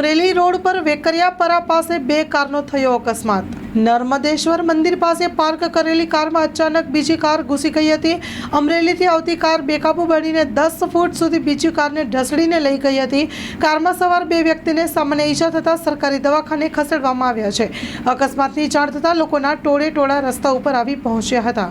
Amreli road પર વેકરિયાપરા પાસે બે કારનો થયો અકસ્માત. નર્મદેશ્વર મંદિર પાસે પાર્ક કરેલી કારમાં અચાનક બીજી કાર ઘૂસી ગઈ હતી. અમરેલીથી આવતી કાર બેકાબુ બનીને દસ ફૂટ સુધી બીજી કારને ઢસડીને લઈ ગઈ હતી. કારમાં સવાર બે વ્યક્તિને સામાન્ય ઈજા થતાં સરકારી દવાખાને ખસેડવામાં આવ્યા છે. અકસ્માતની જાણ થતાં લોકોના ટોળે ટોળા રસ્તા ઉપર આવી પહોંચ્યા હતા.